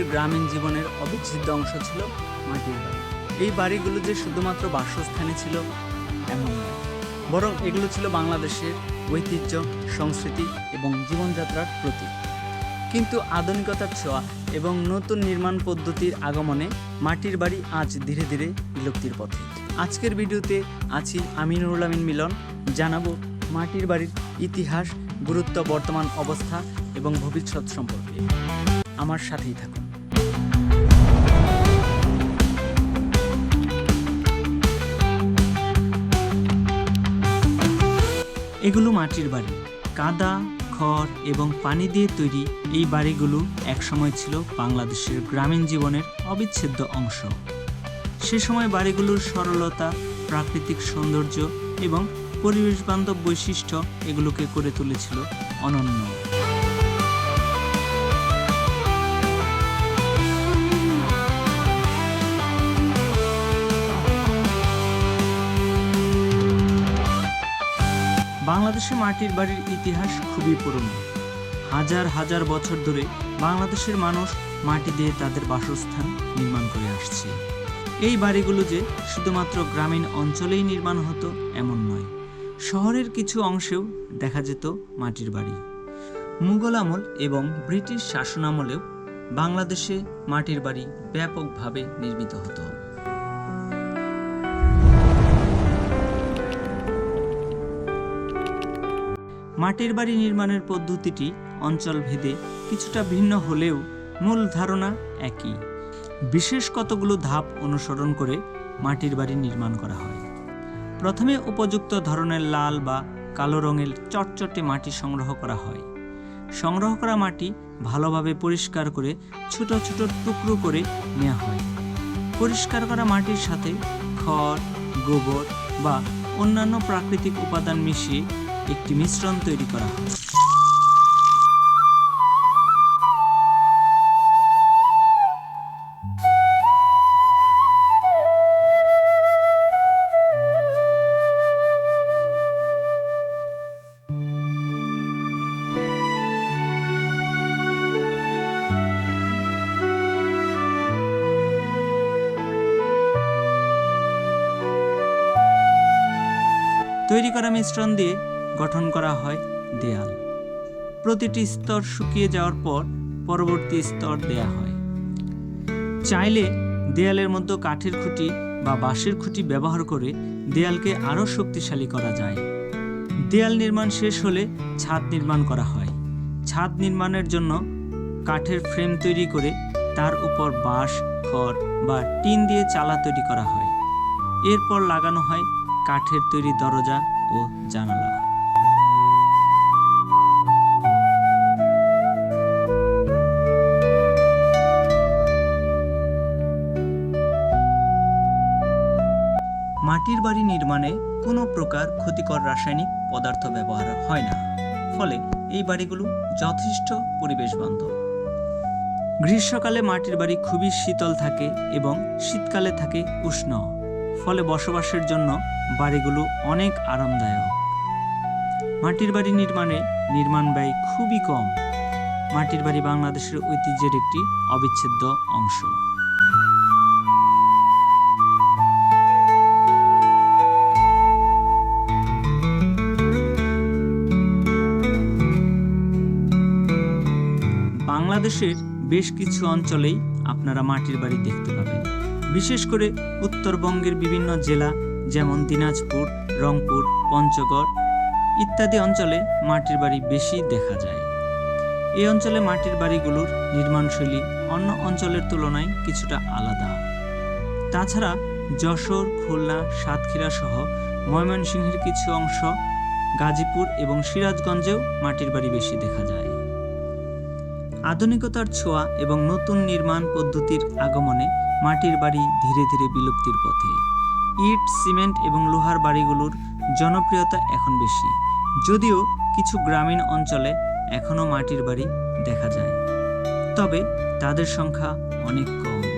বাংলাদেশের গ্রামীণ জীবনের অবিচ্ছেদ্য অংশ ছিল মাটির বাড়ি। এই বাড়িগুলো যে শুধুমাত্র বাসস্থানে ছিল, এমন নয়। বরং এগুলো ছিল বাংলাদেশের ঐতিহ্য, সংস্কৃতি এবং জীবনযাত্রার প্রতীক। কিন্তু আধুনিকতার ছোঁয়া এবং নতুন নির্মাণ পদ্ধতির আগমনে মাটির বাড়ি আজ ধীরে ধীরে বিলুপ্তির পথে। আজকের ভিডিওতে আছি আমিনুল আমিন মিলন। জানাব মাটির বাড়ির ইতিহাস, গুরুত্ব, বর্তমান অবস্থা এবং ভবিষ্যৎ সম্পর্কে। আমার সাথেই থাকুন। এগুলো মাটির বাড়ি। কাদা, খড় এবং পানি দিয়ে তৈরি এই বাড়িগুলো একসময় ছিল বাংলাদেশের গ্রামীণ জীবনের অবিচ্ছেদ্য অংশ। সে সময় বাড়িগুলোর সরলতা, প্রাকৃতিক সৌন্দর্য এবং পরিবেশবান্ধব বৈশিষ্ট্য এগুলোকে করে তুলেছিল অনন্য। বাংলাদেশে মাটির বাড়ির ইতিহাস খুবই পুরনো। হাজার হাজার বছর ধরে বাংলাদেশের মানুষ মাটি দিয়ে তাদের বাসস্থান নির্মাণ করে আসছে। এই বাড়িগুলো যে শুধুমাত্র গ্রামীণ অঞ্চলেই নির্মাণ হতো, এমন নয়। শহরের কিছু অংশেও দেখা যেত মাটির বাড়ি। মুঘল আমল এবং ব্রিটিশ শাসনামলেও বাংলাদেশে মাটির বাড়ি ব্যাপকভাবে নির্মিত হতো। মাটির বাড়ি নির্মাণের পদ্ধতিটি অঞ্চল ভেদে কিছুটা ভিন্ন হলেও মূল ধারণা একই। বিশেষ কতগুলো ধাপ অনুসরণ করে মাটির বাড়ি নির্মাণ করা হয়? প্রথমে উপযুক্ত ধরনের লাল বা কালো রঙের চটচটে মাটি সংগ্রহ করা হয়। সংগ্রহ করা মাটি ভালোভাবে পরিষ্কার করে ছোট ছোট টুকরো করে নেওয়া হয়। পরিষ্কার করা মাটির সাথে খড়, গোবর বা অন্যান্য প্রাকৃতিক উপাদান মিশিয়ে একটি মিশ্রণ তৈরি করা। হয় তৈরি করা মিশ্রণ দিয়ে গঠন করা হয় দেয়াল। প্রতিটি স্তর শুকিয়ে যাওয়ার পর পরবর্তী স্তর দেয়া হয়। চাইলে দেয়ালের মধ্যে কাঠের খুঁটি বা বাঁশের খুঁটি ব্যবহার করে দেয়ালকে আরও শক্তিশালী করা যায়। দেয়াল নির্মাণ শেষ হলে ছাদ নির্মাণ করা হয়। ছাদ নির্মাণের জন্য কাঠের ফ্রেম তৈরি করে তার উপর বাঁশ, খড় বা টিন দিয়ে চালা তৈরি করা হয়। এরপর লাগানো হয় কাঠের তৈরি দরজা ও জানালা। মাটির বাড়ি নির্মাণে কোনো প্রকার ক্ষতিকর রাসায়নিক পদার্থ ব্যবহার হয় না। ফলে এই বাড়িগুলো যথেষ্ট পরিবেশ বান্ধব গ্রীষ্মকালে মাটির বাড়ি খুবই শীতল থাকে এবং শীতকালে থাকে উষ্ণ। ফলে বসবাসের জন্য বাড়িগুলো অনেক আরামদায়ক। মাটির বাড়ি নির্মাণে নির্মাণ ব্যয় খুবই কম। মাটির বাড়ি বাংলাদেশের ঐতিহ্যের একটি অবিচ্ছেদ্য অংশ। বাংলাদেশের বেশ কিছু অঞ্চলেই আপনারা মাটির বাড়ি দেখতে পাবেন। বিশেষ করে উত্তরবঙ্গের বিভিন্ন জেলা, যেমন দিনাজপুর, রংপুর, পঞ্চগড় ইত্যাদি অঞ্চলে মাটির বাড়ি বেশি দেখা যায়। এই অঞ্চলে মাটির বাড়িগুলোর নির্মাণশৈলী অন্য অঞ্চলের তুলনায় কিছুটা আলাদা। তাছাড়া যশোর, খুলনা, সাতক্ষীরা সহ ময়মনসিংহের কিছু অংশ গাজীপুর এবং সিরাজগঞ্জেও মাটির বাড়ি বেশি দেখা যায়। আধুনিকতার ছোঁয়া এবং নতুন নির্মাণ পদ্ধতির আগমনে মাটির বাড়ি ধীরে ধীরে বিলুপ্তির পথে। ইট, সিমেন্ট এবং লোহার বাড়িগুলোর জনপ্রিয়তা এখন বেশি। যদিও কিছু গ্রামীণ অঞ্চলে এখনও মাটির বাড়ি দেখা যায়। তবে তাদের সংখ্যা অনেক কম।